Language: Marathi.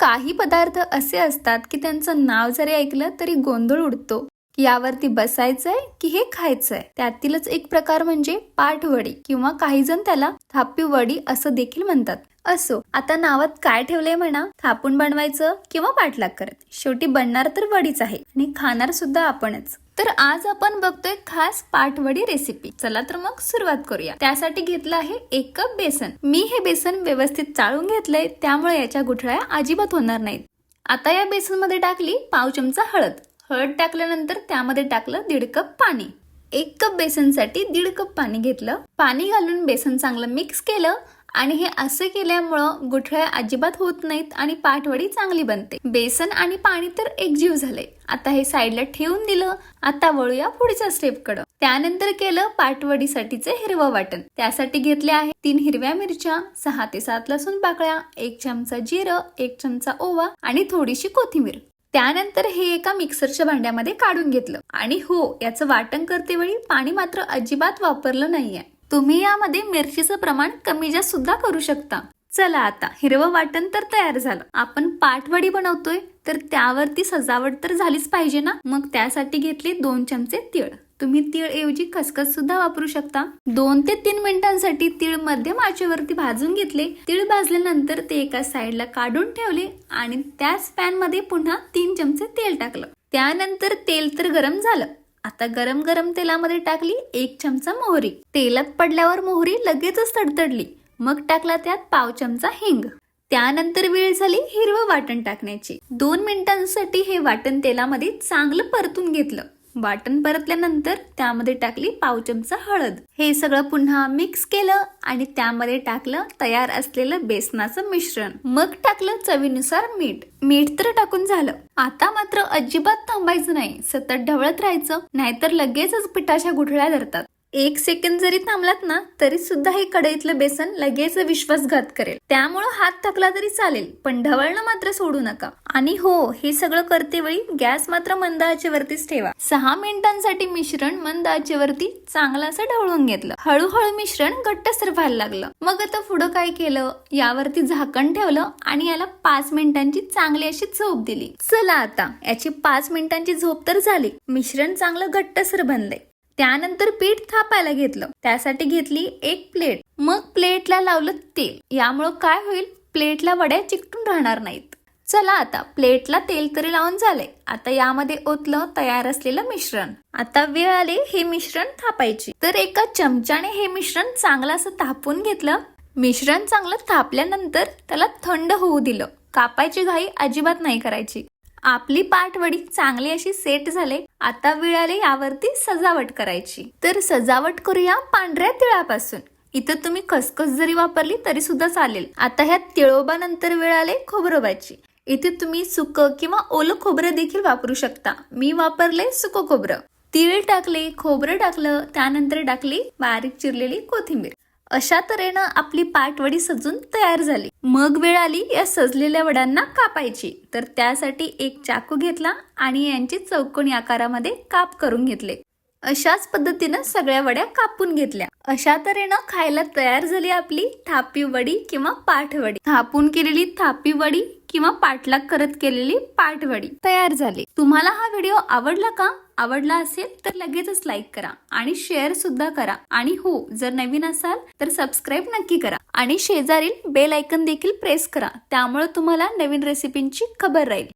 काही पदार्थ असे असतात की त्यांचं नाव जरी ऐकलं तरी गोंधळ उडतो. की यावरती बसायचंय की हे खायचंय. त्यातीलच एक प्रकार म्हणजे पाठवडी किंवा काही जण त्याला थापी वडी असं देखील म्हणतात. असो आता नावात काय ठेवलंय म्हणा? थापून बनवायचं किंवा पाठलाग करत. शेवटी बनणार तर वडीच आहे आणि खाणार सुद्धा आपणच. तर आज आपण बघतोय खास पाठवडी रेसिपी चला तर मग सुरुवात करूया. त्यासाठी घेतलं आहे एक कप बेसन. मी हे बेसन व्यवस्थित चाळून घेतलंय त्यामुळे याच्या गुठळ्या अजिबात होणार नाहीत. आता या बेसनमध्ये टाकली पाव चमचा हळद. हळद टाकल्यानंतर त्यामध्ये टाकलं दीड कप पाणी. एक कप बेसनसाठी दीड कप पाणी घेतलं. पाणी घालून बेसन चांगलं मिक्स केलं आणि हे असे केल्यामुळं गुठळ्या अजिबात होत नाहीत आणि पाठवडी चांगली बनते. बेसन आणि पाणी तर एकजीव झाले. आता हे साईडला ठेवून दिलं. आता वळूया पुढच्या स्टेपकडं. त्यानंतर केलं पाठवडीसाठीचे हिरवं वाटण. त्यासाठी घेतले आहे तीन हिरव्या मिरच्या सहा ते सात लसूण पाकळ्या एक चमचा जिरं एक चमचा ओवा आणि थोडीशी कोथिंबीर. त्यानंतर हे एका मिक्सरच्या भांड्यामध्ये काढून घेतलं. आणि हो याचं वाटण करते वेळी पाणी मात्र अजिबात वापरलं नाहीये. तुम्ही यामध्ये मिरचीचं प्रमाण कमी जास्त सुद्धा करू शकता. चला आता हिरवं वाटण तर तयार झालं. आपण पाठवडी बनवतोय तर त्यावरती सजावट तर झालीच पाहिजे ना? मग त्यासाठी घेतले दोन चमचे तीळ. तुम्ही तीळ ऐवजी खसखस सुद्धा वापरू शकता. दोन ते तीन मिनिटांसाठी तीळ मध्यम आचेवरती भाजून घेतले. तीळ भाजल्यानंतर ते एका साईडला काढून ठेवले आणि त्याच पॅनमध्ये पुन्हा तीन चमचे तेल टाकलं. त्यानंतर तेल तर गरम झालं. आता गरम गरम तेलामध्ये टाकली एक चमचा मोहरी. तेलात पडल्यावर मोहरी लगेचच तडतडली. मग टाकला त्यात पाव चमचा हिंग. त्यानंतर वेळ झाली हिरवं वाटण टाकण्याची. दोन मिनिटांसाठी हे वाटण तेलामध्ये चांगलं परतून घेतलं. वाटण परतल्यानंतर त्यामध्ये टाकली पाव चमचा हळद. हे सगळं पुन्हा मिक्स केलं आणि त्यामध्ये टाकलं तयार असलेलं बेसनाचं मिश्रण. मग टाकलं चवीनुसार मीठ. मीठ तर टाकून झालं. आता मात्र अजिबात थांबायचं नाही. सतत ढवळत राहायचं. नाहीतर लगेचच पिठाच्या गुठळ्या धरतात. एक सेकंद जरी थांबलात ना तरी सुद्धा हे कढईतलं बेसन लगेच विश्वासघात करेल. त्यामुळं हात थकला तरी चालेल पण ढवळणं मात्र सोडू नका. आणि हो हे सगळं करते वेळी गॅस मात्र मंद आचेवरतीच ठेवा. सहा मिनिटांसाठी मिश्रण मंद आचेवरती चांगलं असं ढवळून घेतलं. हळूहळू मिश्रण घट्टसर व्हायला लागलं. मग आता पुढं काय केलं? यावरती झाकण ठेवलं आणि याला पाच मिनिटांची चांगली अशी झोप दिली. चला आता याची पाच मिनिटांची झोप तर झाली. मिश्रण चांगलं घट्टसर बनलंय. त्यानंतर पीठ थापायला घेतलं. त्यासाठी घेतली एक प्लेट. मग प्लेटला लावलं तेल. यामुळं काय होईल? प्लेटला वड्या चिकटून राहणार नाहीत. चला आता प्लेटला तेल तरी लावून झाले आता यामध्ये ओतलं तयार असलेलं मिश्रण. आता वेळ आले हे मिश्रण थापायची. तर एका चमच्याने हे मिश्रण चांगलं असं थापून घेतलं. मिश्रण चांगलं थापल्यानंतर त्याला थंड होऊ दिलं. कापायची घाई अजिबात नाही करायची. आपली पाठवडी चांगली अशी सेट झाले आता वेळ आले यावरती सजावट करायची. तर सजावट करूया पांढऱ्या तिळापासून. इथं तुम्ही खसखस जरी वापरली तरी सुद्धा चालेल. आता ह्या तिळोबानंतर वेळ आले खोबरोबाची. इथे तुम्ही सुक किंवा ओलं खोबरं देखील वापरू शकता. मी वापरले सुक खोबरं. तिळ टाकले खोबरं टाकलं त्यानंतर टाकली बारीक चिरलेली कोथिंबीर. अशा तऱ्हेनं आपली पाटवडी सजून तयार झाली. मग वेळ आली या सजलेल्या वड्यांना कापायची. तर त्यासाठी एक चाकू घेतला आणि यांची चौकोनी आकारामध्ये काप करून घेतले. अशाच पद्धतीनं सगळ्या वड्या कापून घेतल्या. अशा तऱ्हेनं खायला तयार झाली आपली थापी वडी किंवा पाठवडी थापून केलेली थापी वडी किंवा पाठलाग करत केलेली पाठवडी तयार झाली. तुम्हाला हा व्हिडिओ आवडला का? आवडला असेल तर लगेचच लाईक करा आणि शेअर सुद्धा करा. आणि हो जर नवीन असाल तर सबस्क्राईब नक्की करा. आणि शेजारील बेल ऐकन देखील प्रेस करा. त्यामुळे तुम्हाला नवीन रेसिपींची खबर राहील.